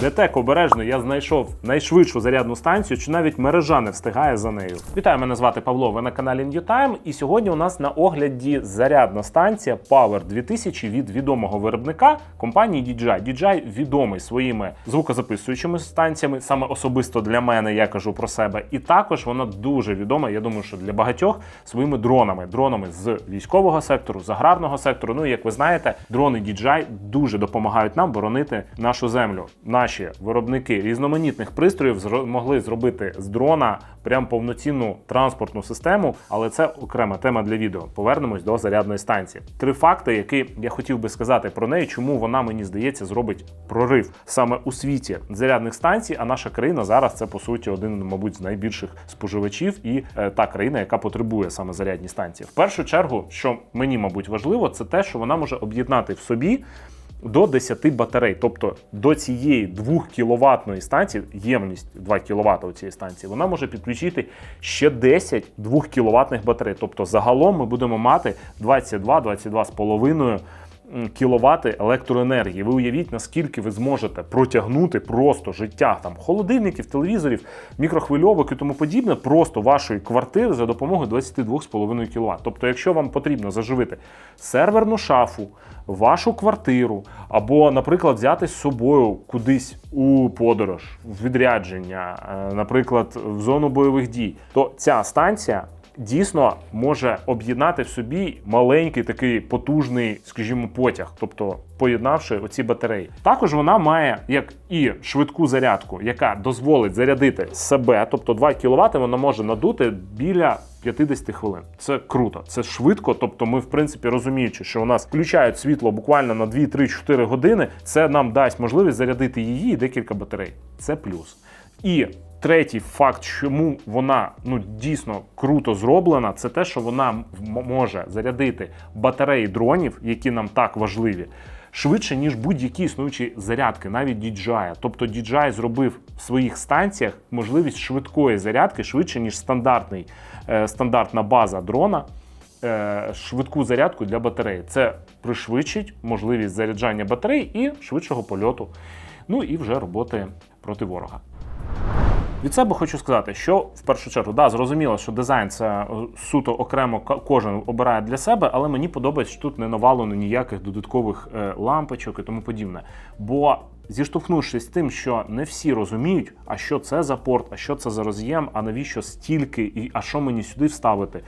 Детек обережно, я знайшов найшвидшу зарядну станцію, чи навіть мережа не встигає за нею. Вітаю, мене звати Павло. Ви на каналі NewTime. І сьогодні у нас на огляді зарядна станція Power 2000 від відомого виробника компанії DJI. DJI відомий своїми звукозаписуючими станціями, саме особисто для мене, я кажу про себе. І також вона дуже відома. Я думаю, що для багатьох своїми дронами, дронами з військового сектору, з аграрного сектору. Ну і як ви знаєте, дрони DJI дуже допомагають нам боронити нашу землю. Наші виробники різноманітних пристроїв змогли зробити з дрона прям повноцінну транспортну систему, але це окрема тема для відео. Повернемось до зарядної станції. Три факти, які я хотів би сказати про неї, чому вона мені здається зробить прорив саме у світі зарядних станцій. А наша країна зараз це по суті один, мабуть, з найбільших споживачів і е, та країна, яка потребує саме зарядні станції. В першу чергу, що мені, мабуть, важливо, це те, що вона може об'єднати в собі до 10 батарей. Тобто до цієї 2 кіловатної станції, ємність 2 кВт у цієї станції, вона може підключити ще 10 2 кВт батарей. Тобто загалом ми будемо мати 22-22,5 кіловати електроенергії. Ви уявіть, наскільки ви зможете протягнути просто життя там холодильників, телевізорів, мікрохвильовок і тому подібне, просто вашої квартири за допомогою 22,5 кВт. Тобто, якщо вам потрібно заживити серверну шафу, вашу квартиру, або, наприклад, взяти з собою кудись у подорож, в відрядження, е, наприклад, в зону бойових дій, то ця станція дійсно може об'єднати в собі маленький такий потужний, скажімо, потяг, тобто поєднавши оці батареї. Також вона має як і швидку зарядку, яка дозволить зарядити себе, тобто 2 кВт вона може надути біля 50 хвилин. Це круто, це швидко. Тобто, ми, в принципі, розуміючи, що у нас включають світло буквально на 2-3-4 години, це нам дасть можливість зарядити її і декілька батарей. Це плюс. І Третій факт, чому вона ну дійсно круто зроблена, це те, що вона може зарядити батареї дронів, які нам так важливі, швидше ніж будь-які існуючі зарядки, навіть DJI. Тобто DJI зробив в своїх станціях можливість швидкої зарядки швидше ніж стандартний е, стандартна база дрона. е, Швидку зарядку для батареї. Це пришвидшить можливість заряджання батарей і швидшого польоту. Ну і вже роботи проти ворога. Від себе хочу сказати, що в першу чергу, да, зрозуміло, що дизайн це е, суто окремо кожен обирає для себе, але мені подобається, що тут не навалено ніяких додаткових е, лампочок і тому подібне. Бо зіштовхнувшись з тим, що не всі розуміють, а що це за порт, а що це за роз'єм, а навіщо стільки, і а що мені сюди вставити.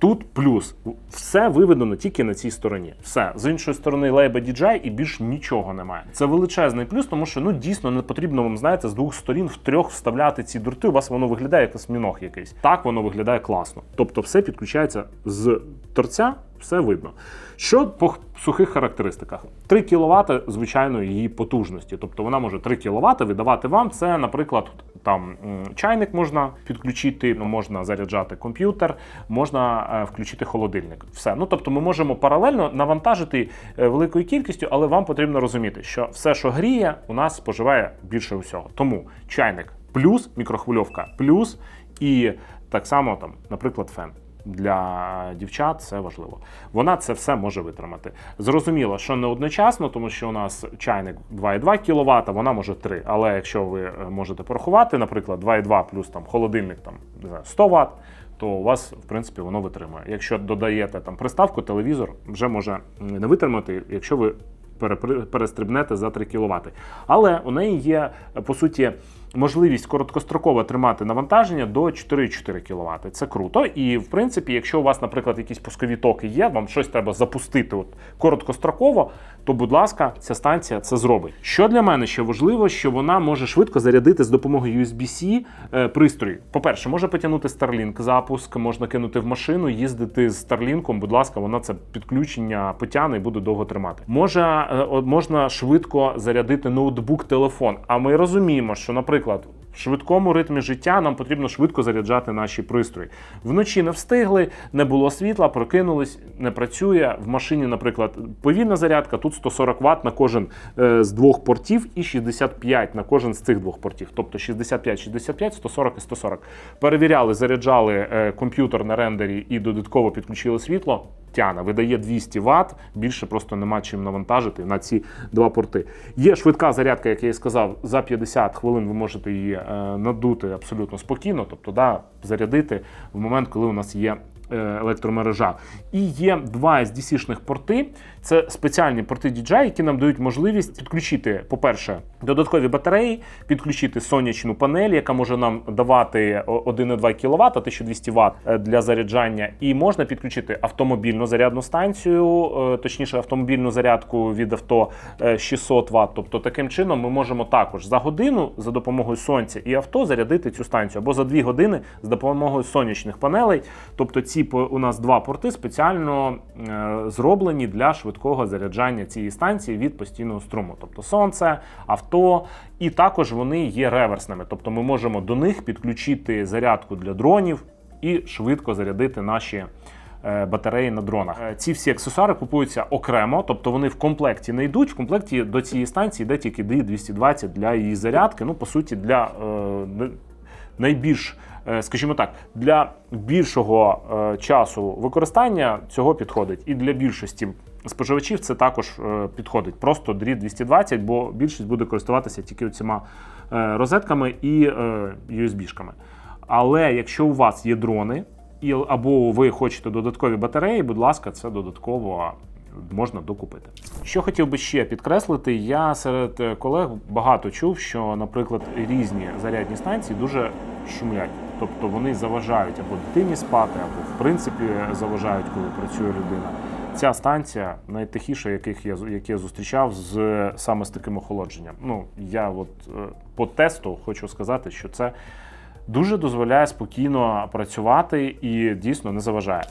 Тут плюс все виведено тільки на цій стороні. Все з іншої сторони лейба DJI і більш нічого немає. Це величезний плюс, тому що ну дійсно не потрібно вам знаєте з двох сторін в трьох вставляти ці дурти. У вас воно виглядає як осьміног якийсь. Так воно виглядає класно. Тобто, все підключається з торця, все видно. Що по сухих характеристиках? 3 кВт звичайної її потужності. Тобто вона може 3 кВт видавати вам. Це, наприклад, там чайник можна підключити, ну, можна заряджати комп'ютер, можна е, включити холодильник. Все. Ну тобто ми можемо паралельно навантажити е, великою кількістю, але вам потрібно розуміти, що все, що гріє, у нас споживає більше усього. Тому чайник плюс, мікрохвильовка плюс, і так само там, наприклад, фен. Для дівчат це важливо. Вона це все може витримати. Зрозуміло, що не одночасно, тому що у нас чайник 2,2 кВт, вона може 3. Але якщо ви е, можете порахувати, наприклад, 2,2 плюс там холодильник там не знаю, 100 Вт, то у вас в принципі воно витримує. Якщо додаєте там приставку, телевізор вже може не витримати, якщо ви перестрибнете за 3 кВт. Але у неї є по суті можливість короткостроково тримати навантаження до 4,4 кВт. Це круто. І в принципі, якщо у вас, наприклад, якісь пускові токи є, вам щось треба запустити от короткостроково, то будь ласка, ця станція це зробить. Що для мене ще важливо, що вона може швидко зарядити з допомогою USB-C е, пристрої. По-перше, може потягнути Starlink запуск, можна кинути в машину, їздити з Starlink, будь ласка, вона це підключення потягне і буде довго тримати. Може, е, можна швидко зарядити ноутбук, телефон. А ми розуміємо, що, наприклад, швидкому ритмі життя нам потрібно швидко заряджати наші пристрої. Вночі не встигли, не було світла, прокинулись, не працює. В машині, наприклад, повільна зарядка, тут 140 Вт на кожен е, з двох портів і 65 на кожен з цих двох портів. Тобто 65, 65, 140 і 140. Перевіряли, заряджали е, комп'ютер на рендері і додатково підключили світло. Тяне, видає 200 Вт, більше просто нема чим навантажити на ці два порти. Є швидка зарядка, як я і сказав, за 50 хвилин ви можете її е, надути абсолютно спокійно, тобто да, зарядити в момент, коли у нас є е, електромережа. І є два SDC-шних порти. Це спеціальні порти DJI, які нам дають можливість підключити, по-перше, додаткові батареї, підключити сонячну панель, яка може нам давати о- 1,2 кВт, 1200 Вт е, для заряджання, і можна підключити автомобільну зарядну станцію, е, точніше автомобільну зарядку від авто е, 600 Вт. Тобто таким чином ми можемо також за годину за допомогою сонця і авто зарядити цю станцію, або за 2 години з допомогою сонячних панелей. Тобто ці по- у нас два порти спеціально е, зроблені для швидкого заряджання цієї станції від постійного струму, тобто сонце, авто, і також вони є реверсними. Тобто ми можемо до них підключити зарядку для дронів і швидко зарядити наші. е, Батареї на дронах. Е, Ці всі аксесуари купуються окремо, тобто вони в комплекті не йдуть. В комплекті до цієї станції йде тільки D220 для її зарядки. Ну, по суті, для е, найбільш, скажімо так, для більшого е, часу використання цього підходить. І для більшості споживачів це також е, підходить. Просто дріт 220, бо більшість буде користуватися тільки цими розетками і е, USB-шками. Але якщо у вас є дрони, і, або ви хочете додаткові батареї, будь ласка, це додатково можна докупити. Що хотів би ще підкреслити, я серед е, колег багато чув, що, наприклад, різні зарядні станції дуже шумлять. Тобто вони заважають або дитині спати, або в принципі заважають, коли працює людина. Ця станція найтихіша, яких я які я зустрічав з саме з таким охолодженням. Ну я от е, по тесту хочу сказати, що це дуже дозволяє спокійно працювати і дійсно не заважає.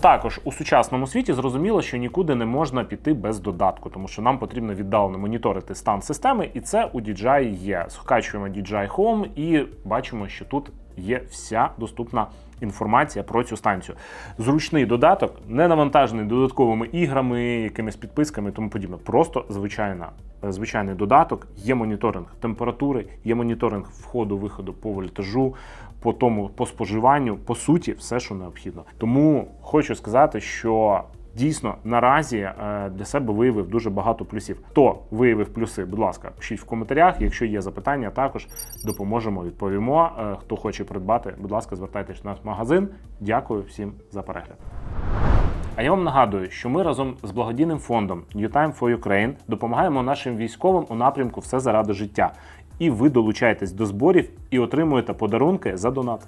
Також у сучасному світі зрозуміло, що нікуди не можна піти без додатку, тому що нам потрібно віддалено моніторити стан системи, і це у DJI є. Скачуємо DJI Home і бачимо, що тут є вся доступна інформація про цю станцію. Зручний додаток, не навантажений додатковими іграми, якимись підписками і тому подібне. Просто звичайна, звичайний додаток. Є моніторинг температури, є моніторинг входу-виходу по вольтажу, по тому по споживанню, по суті, все, що необхідно. Тому хочу сказати, що. Дійсно, наразі е, для себе виявив дуже багато плюсів. Хто виявив плюси, будь ласка, пишіть в коментарях. Якщо є запитання, також допоможемо, відповімо. Е, Хто хоче придбати, будь ласка, звертайтесь в наш магазин. Дякую всім за перегляд. А я вам нагадую, що ми разом з благодійним фондом New Time for Ukraine допомагаємо нашим військовим у напрямку Все заради життя. І ви долучаєтесь до зборів і отримуєте подарунки за донат.